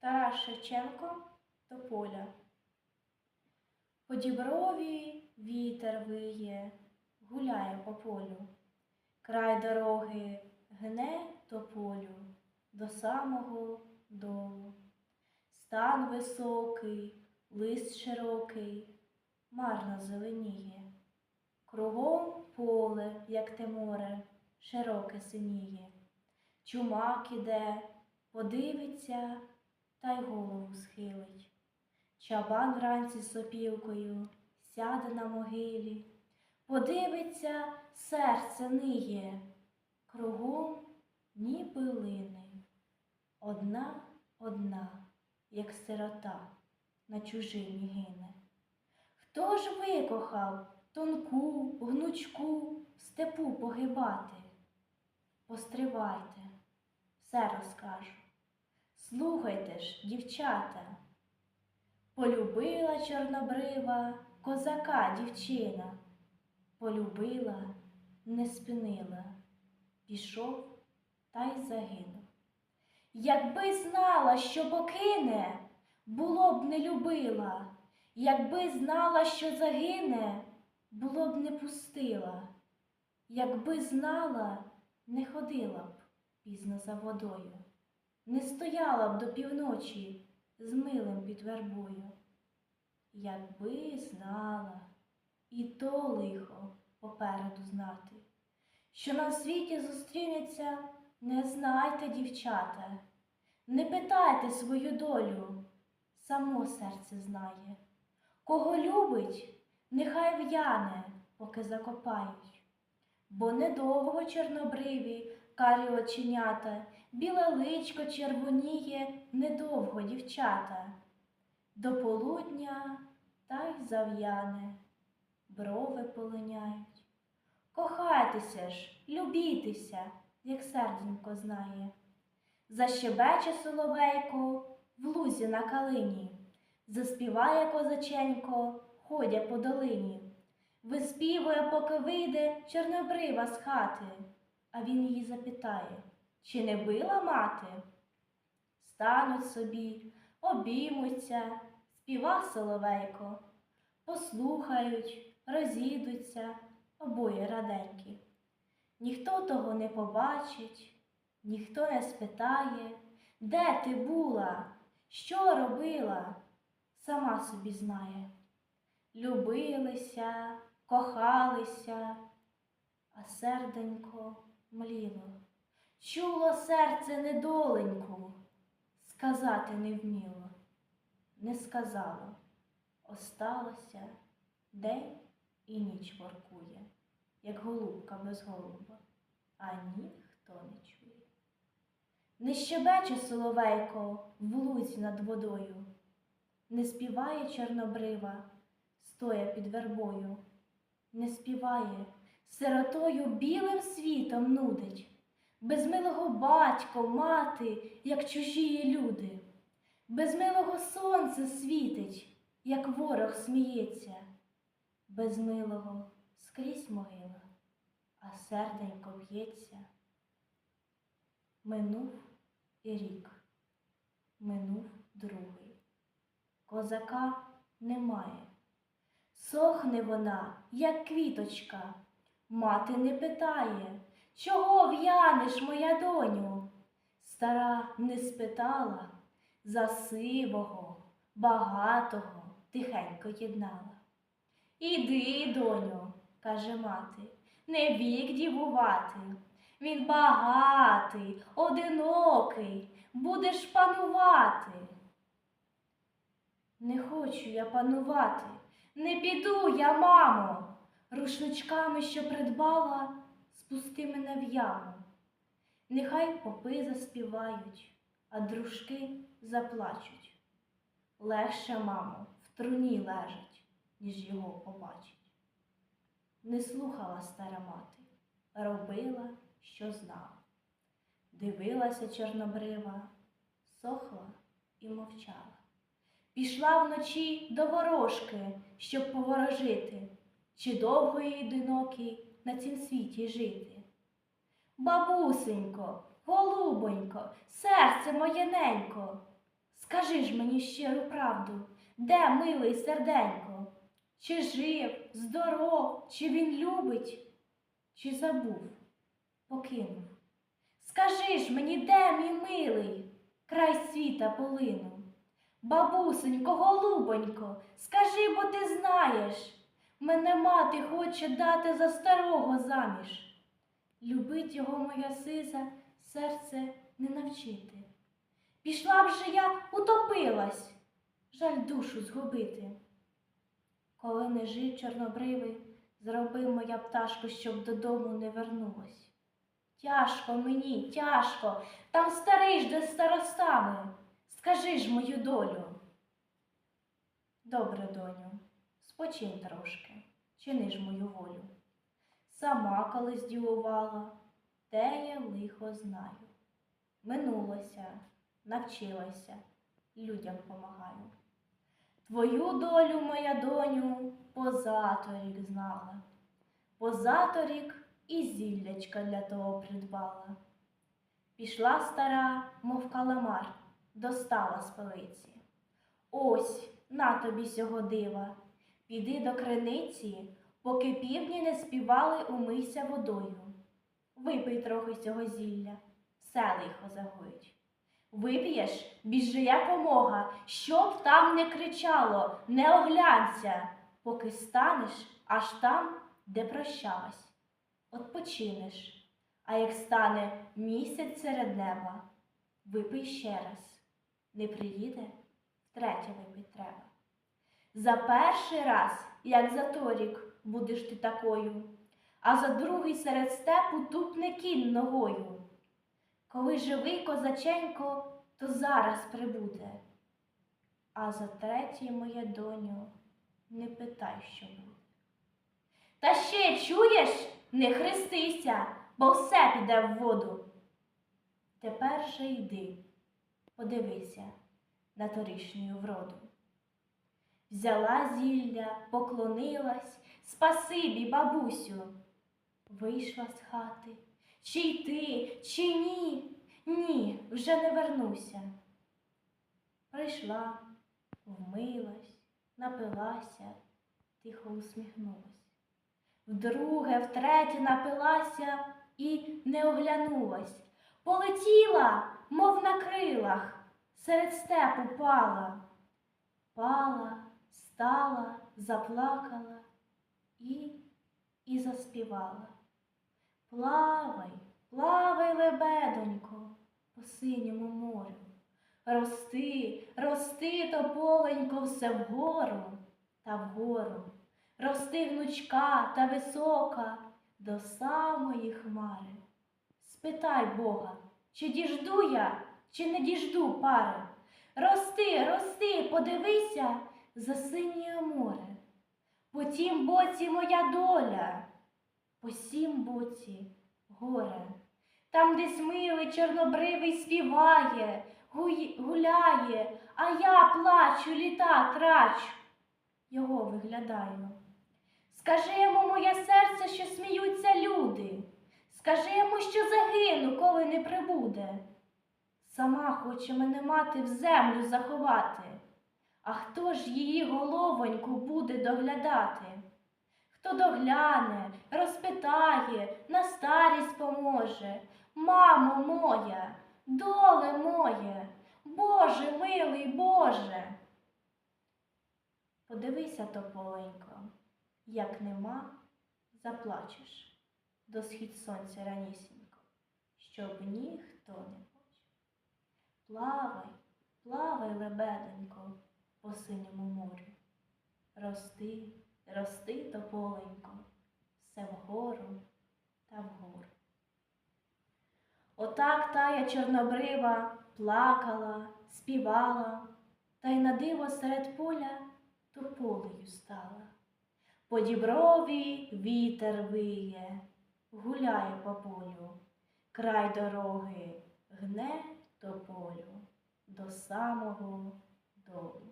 Тарас Шевченко Тополя. По діброві вітер виє, гуляє по полю. Край дороги гне тополю до самого долу. Стан високий, лист широкий, марно зеленіє. Кругом поле, як те море, широке синіє. Чумак іде, подивиться та й голову схилить. Чабан вранці з сопілкою сяде на могилі, подивиться, серце ниє, кругом ні пилини. Одна, одна, як сирота, на чужині гине. Хто ж викохав тонку, гнучку в степу погибати? Постривайте, все розкажу. Слухайте ж, дівчата. Полюбила чорнобрива козака дівчина, полюбила, не спинила, пішов та й загинув. Якби знала, що покине, було б не любила, якби знала, що загине, було б не пустила, якби знала, не ходила б пізно за водою, не стояла б до півночі з милим під вербою. Якби знала, і то лихо попереду знати, що на світі зустрінеться, не знайте, дівчата, не питайте свою долю, само серце знає. Кого любить, нехай в'яне, поки закопають. Бо недовго чорнобриві, карі оченята, біле личко червоніє, недовго дівчата. До полудня та й зав'яне, брови полиняють. Кохайтеся ж, любітеся, як серденько знає. Защебече соловейко в лузі на калині, заспіває козаченько, ходя по долині. Виспівує, поки вийде чорнобрива з хати, а він її запитає, чи не била мати? Стануть собі, обіймуться, співа соловейко, послухають, розійдуться обоє раденькі. Ніхто того не побачить, ніхто не спитає, де ти була, що робила, сама собі знає. Любилися, кохалися, а серденько мліло. Чуло серце недоленьку, сказати не вміло, не сказало. Осталося день і ніч воркує, як голубка без голуба, а ніхто не чує. Не щебече соловейко в лузі над водою, не співає чорнобрива, стоя під вербою, не співає, сиротою білим світом нудить, без милого батько, мати, як чужі люди, без милого сонце світить, як ворог сміється, без милого скрізь могила, а серденько б'ється. Минув і рік, минув другий. Козака немає. Сохне вона, як квіточка. Мати не питає, чого в'янеш, моя доню? Стара не спитала, за сивого, багатого тихенько єднала. Іди, доню, каже мати, не вік дівувати. Він багатий, одинокий, будеш панувати. Не хочу я панувати, не піду я, мамо, рушничками, що придбала, спусти мене в яму. Нехай попи заспівають, а дружки заплачуть. Легше, мамо, в труні лежать, ніж його побачить. Не слухала стара мати, робила, що знала. Дивилася чорнобрива, сохла і мовчала. Пішла вночі до ворожки, щоб поворожити, чи довго їй одинокій на цім світі жити. Бабусенько, голубонько, серце моє ненько, Скажи ж мені щиру правду, де милий серденько? Чи жив, здоров, чи він любить, чи забув, покинув? Скажи ж мені, де мій милий, край світа полинув? Бабусенько, голубонько, скажи, бо ти знаєш, мене мати хоче дати за старого заміж. Любить його моя сиза, серце не навчити. Пішла б же я, утопилась, жаль душу згубити. Коли не жив чорнобривий, зробив моя пташко, щоб додому не вернулась. Тяжко мені, тяжко, там старий жде старостами. Скажи ж мою долю. Добре, доню, спочинь трошки, чини ж мою волю. Сама колись дівувала, те я лихо знаю. Минулося, навчилася, людям помагаю. Твою долю, моя доню, позаторік знала. Позаторік і зіллячка для того придбала. Пішла стара, мов каламар, достала з полиці. Ось на тобі сього дива. Піди до криниці, поки півні не співали, умийся водою. Випий трохи цього зілля, все лихо загоїть. Вип'єш, біжи якомога, щоб там не кричало, не оглянься, поки станеш аж там, де прощалась. Отпочинеш, а як стане місяць серед неба, випий ще раз. Не приїде, втретє випить треба. За перший раз, як за торік, будеш ти такою, а за другий серед степу тупне кінь ногою. Коли живий козаченько, то зараз прибуде. А за третій, моя доню, не питай, що буде. Та ще чуєш, не хрестися, бо все піде в воду. Тепер же йди, подивися на торішню вроду. Взяла зілля, поклонилась, спасибі, бабусю. Вийшла з хати. Чи йти, чи ні? Ні, вже не вернуся. Прийшла, вмилась, напилася, тихо усміхнулась. Вдруге, втретє напилася і не оглянулась. Полетіла, мов на крилах, серед степу пала. Пала, стала, заплакала і, і заспівала. Плавай, плавай, лебедонько, по синьому морю. Рости, рости, тополенько, все вгору та вгору. Рости гнучка та висока до самої хмари. Спитай Бога, чи діжду я, чи не діжду пари. Рости, рости, подивися за синє море. По тім боці моя доля по сім боці горе. Там десь милий чорнобривий співає, гуляє, а я плачу, літа трачу. Його виглядаю. Скажи йому, моє серце, що сміються люди. Скажи йому, що загину, коли не прибуде. Сама хоче мене мати в землю заховати. А хто ж її головоньку буде доглядати? Хто догляне, розпитає, на старість поможе. Мамо моя, доле моє, Боже милий Боже. Подивися, тополенько, як нема, заплачеш до схід сонця ранісінько, щоб ніхто не бачив. Плавай, плавай, лебеденько, по синьому морю. Рости, рости, тополенько, все вгору та вгору. Отак тая чорнобрива плакала, співала, та й на диво серед поля тополею стала. По діброві вітер виє, гуляє по полю, край дороги гне тополю до самого дому.